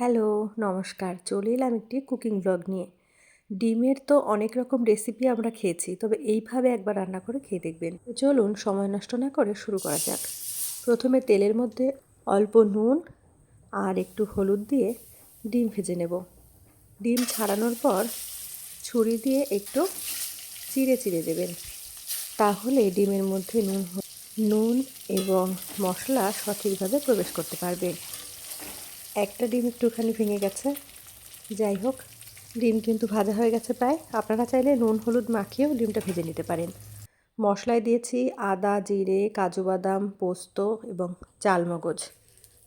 Hello, নমস্কার। চলে এলাম একটি কুকিং ব্লগ নিয়ে। ডিমের তো অনেক রকম রেসিপি আমরা খেয়েছি, তবে এইভাবে একবার রান্না করে খেয়ে দেখবেন। চলুন, সময় নষ্ট না করে শুরু করা যাক। প্রথমে তেলের মধ্যে অল্প নুন আর একটু হলুদ দিয়ে ডিম ভেজে নেব। ডিম ছাড়ানোর পর ছুরি দিয়ে একটু চিড়ে চিড়ে দেবেন। তাহলে ডিমের মধ্যে নুন নুন এবং মশলা সঠিকভাবে প্রবেশ করতে পারবে। একটা ডিম একটুখানি ভেঙে গেছে। যাই হোক, ডিম কিন্তু ভাজা হয়ে গেছে প্রায়। আপনারা চাইলে নুন, হলুদ মাখিয়েও ডিমটা ভেজে নিতে পারেন। মশলায় দিয়েছি আদা, জিরে, কাজু বাদাম, পোস্ত এবং চালমগজ।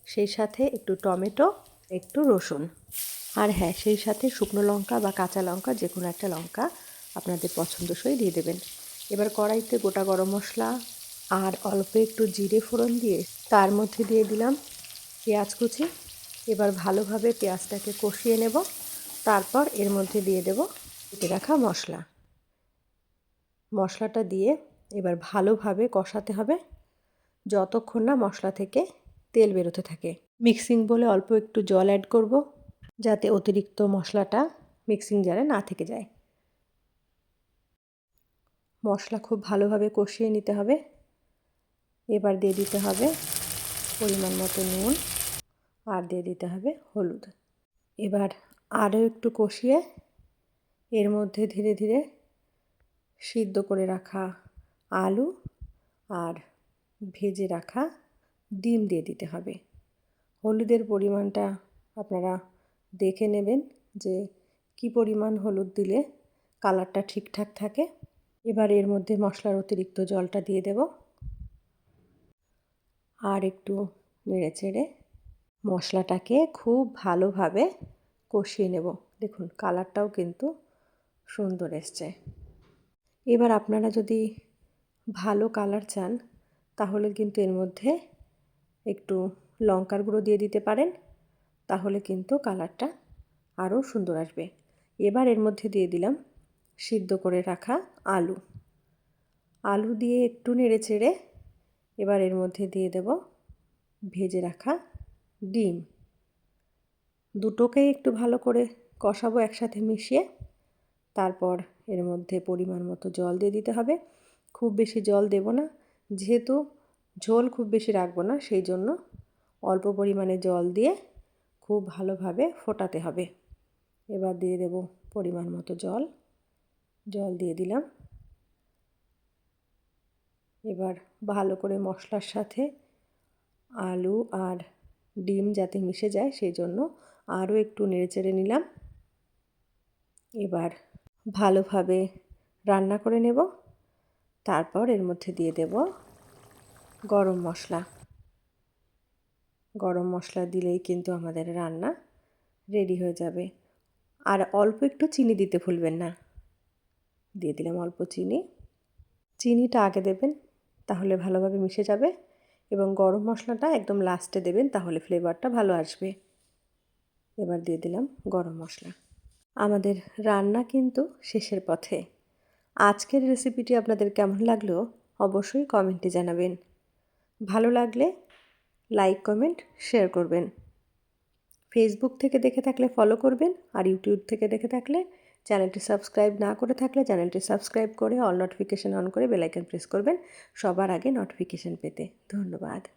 সেই সাথে একটু টমেটো, একটু রসুন। আর হ্যাঁ সেই সাথে শুকনো লঙ্কা বা কাঁচা লঙ্কা, যে কোনো একটা লঙ্কা আপনাদের পছন্দসই দিয়ে দেবেন। এবার কড়াইতে গোটা গরম মশলা আর অল্প একটু জিরে ফোড়ন দিয়ে তার মধ্যে দিয়ে দিলাম পেঁয়াজ কুচি এবার ভালোভাবে পেঁয়াজটাকে কষিয়ে নেব। তারপর এর মধ্যে দিয়ে দেব কেটে রাখা মশলা। মশলাটা দিয়ে এবার ভালোভাবে কষাতে হবে যতক্ষণ না মশলা থেকে তেল বেরোতে থাকে। মিক্সিং বলে অল্প একটু জল অ্যাড করব যাতে অতিরিক্ত মশলাটা মিক্সিং জারে না থেকে যায়। মশলা খুব ভালোভাবে কষিয়ে নিতে হবে। এবার দিয়ে দিতে হবে পরিমাণ মতো নুন। আর দিয়ে দিতে হবে হলুদ। এবার আরও একটু কষিয়ে এর মধ্যে ধীরে ধীরে সিদ্ধ করে রাখা আলু আর ভেজে রাখা ডিম দিয়ে দিতে হবে। হলুদের পরিমাণটা আপনারা দেখে নেবেন যে কি পরিমাণ হলুদ দিলে কালারটা ঠিকঠাক থাকে। এবার এর মধ্যে মশলার অতিরিক্ত জলটা দিয়ে দেব। আর একটু নেড়ে চেড়ে মশলাটাকে খুব ভালোভাবে কষিয়ে নেব। দেখুন, কালারটাও কিন্তু সুন্দর এসছে। এবার আপনারা যদি ভালো কালার চান, তাহলে কিন্তু এর মধ্যে একটু লঙ্কার গুঁড়ো দিয়ে দিতে পারেন, তাহলে কিন্তু কালারটা আরও সুন্দর আসবে। এবার এর মধ্যে দিয়ে দিলাম সিদ্ধ করে রাখা আলু। আলু দিয়ে একটু নেড়ে চেড়ে এবার এর মধ্যে দিয়ে দেব ভেজে রাখা ডিম। দুটোকেই একটু ভালো করে কষাবো একসাথে মিশিয়ে। তারপর এর মধ্যে পরিমাণ মতো জল দিয়ে দিতে হবে। খুব বেশি জল দেব না, যেহেতু ঝোল খুব বেশি রাখব না, সেই জন্য অল্প পরিমাণে জল দিয়ে খুব ভালোভাবে ফোটাতে হবে। এবার দিয়ে দেব পরিমাণ মতো জল। জল দিয়ে দিলাম। এবার ভালো করে মশলার সাথে আলু আর ডিম যাতে মিশে যায় সেই জন্য আরও একটু নেড়েচেড়ে নিলাম। এবার ভালোভাবে রান্না করে নেব। তারপর এর মধ্যে দিয়ে দেব গরম মশলা। গরম মশলা দিলেই কিন্তু আমাদের রান্না রেডি হয়ে যাবে। আর অল্প একটু চিনি দিতে ভুলবেন না। দিয়ে দিলাম অল্প চিনি। চিনিটা আগে দেবেন, তাহলে ভালোভাবে মিশে যাবে। এবং গরম মশলাটা একদম লাস্টে দেবেন, তাহলে ফ্লেভারটা ভালো আসবে। এবার দিয়ে দিলাম গরম মশলা। আমাদের রান্না কিন্তু শেষের পথে। আজকের রেসিপিটি আপনাদের কেমন লাগল অবশ্যই কমেন্টে জানাবেন। ভালো লাগলে লাইক কমেন্ট শেয়ার করবেন। ফেসবুক থেকে দেখে থাকলে ফলো করবেন, আর ইউটিউব থেকে দেখে থাকলে চ্যানেলটি সাবস্ক্রাইব না করে থাকলে চ্যানেলটি সাবস্ক্রাইব করে অল নোটিফিকেশান অন করে বেলাইকন প্রেস করবেন সবার আগে নোটিফিকেশান পেতে। ধন্যবাদ।